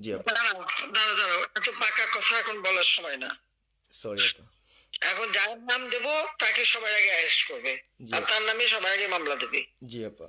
জি আপা। দাঁড়াও দাঁড়াও এত পাকা কথা এখন বলার সময় না। সরি আপা। এখন যার নাম দেব তাকে সবার আগে অ্যারেস্ট করবে। আর তার নামে সবার আগে মামলা দেবে। জি আপা।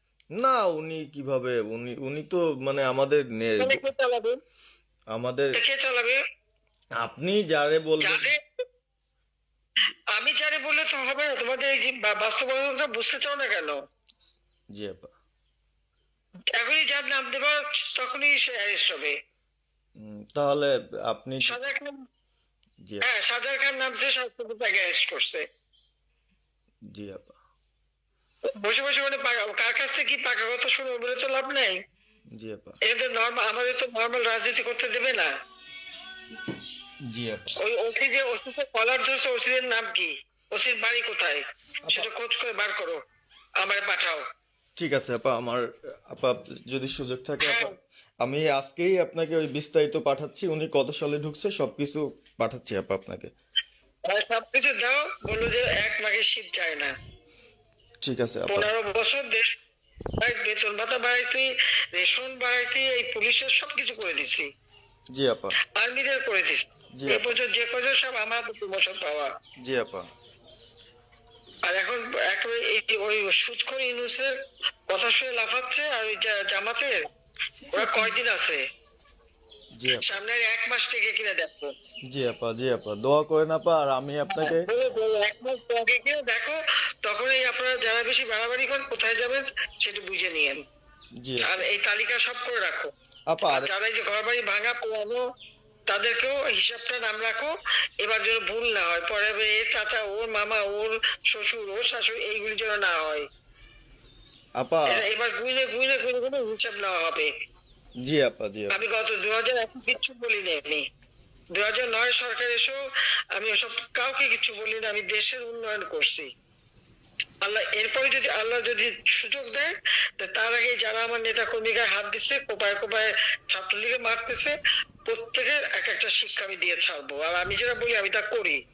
না উনি কীভাবে? উনি উনি তো মানে আমাদের নে- তাহলে কে চালাবে? আমাদের কে চালাবে? আপনি যারে বলবেন আমি যারে বললে তো হবে না তোমাদের এই যে বা- বাস্তবতা বুঝতে চাও না কেন? জি আপা। এখনই যার নাম দেবা তখনই সে অ্যারেস্ট হবে। উম, তাহলে আপনি সাজার খান জি আপা। হ্যাঁ সাজার খান নামছে সরকার তাকে অ্যারেস্ট করছে। জি আপা। বসে বসে মানে কার কাছ থেকে কি পাকা কথা শুনব বলে তো লাভ নেই? জি আপা। এটা নর্মাল আমাদের তো নর্মাল রাজনীতি করতে দেবে না। জি আপা। ওই ওসি যে ওসিকে কলার ধরছে ওসির নাম কি? ওসির বাড়ি কোথায়? সেটা খোঁজ করে বার করো আমায় পাঠাও। ঠিক আছে আপা আমার আপা যদি সুযোগ থাকে আপা হ্যাঁ। আমি আজকেই আপনাকে ওই বিস্তারিত পাঠাচ্ছি উনি কত সালে ঢুকছে সবকিছু পাঠাচ্ছি আপা আপনাকে। আর সবকিছু দাও বলল যে এক মাঘের শীত যায় না। ঠিক আছে পনেরো বছর দেশ বেতন ভাতা বাড়াইছি রেশন বাড়াইছি এই পুলিশের সবকিছু করে দিছি। জি আপা। আর্মিদের করে দিছি। পর্যন্ত যে কজন সব আমার প্রমোশন পাওয়া। জি আপা। আর এখন একেবারে এই ওই সুদখোর ইউনুসের কথা শুনে লাফাচ্ছে আর ওই জামাতের ওরা কয়দিন আছে? জি আপা। সামনে এক মাস থেকে কিনে দেখো। জি আপা জি আপা। দোয়া করেন আপা আর আমি আপনাকে বলে বলে এক মাস আগে কিনে দেখো তখনই আপনারা যারা বেশি বাড়াবাড়ি করেন কোথায় যাবেন সেটা বুঝে নিয়েন। জি। আর এই তালিকা সব করে রাখো। আপা যারা এই যে ঘর বাড়ি ভাঙা পোড়ানো তাদেরকেও হিসাবটা নাম রাখো। এবার যেন ভুল না হয়। পরে এর চাচা ওর মামা ওর শ্বশুর ওর শাশুড়ি এইগুলি যেন না হয়। আপা এবার গুইনে গুইনে গুইনে গুইনে হিসাব নেওয়া হবে। জি আপা, জি আমি গত দু হাজার এক কিচ্ছু বলিনি আমি। দু হাজার নয় সরকার এসেও আমি ওসব কাউকে কিছু বলি না আমি দেশের উন্নয়ন করছি। আল্লাহ, এরপরে যদি আল্লাহ যদি সুযোগ দেয় তার আগে যারা আমার নেতা কর্মীকে হাত দিচ্ছে কোপায় কোপায় ছাত্রলীগে মারতেছে প্রত্যেকের এক একটা শিক্ষা আমি দিয়ে ছাড়বো। আর আমি যেটা বলি, আমি তা করি।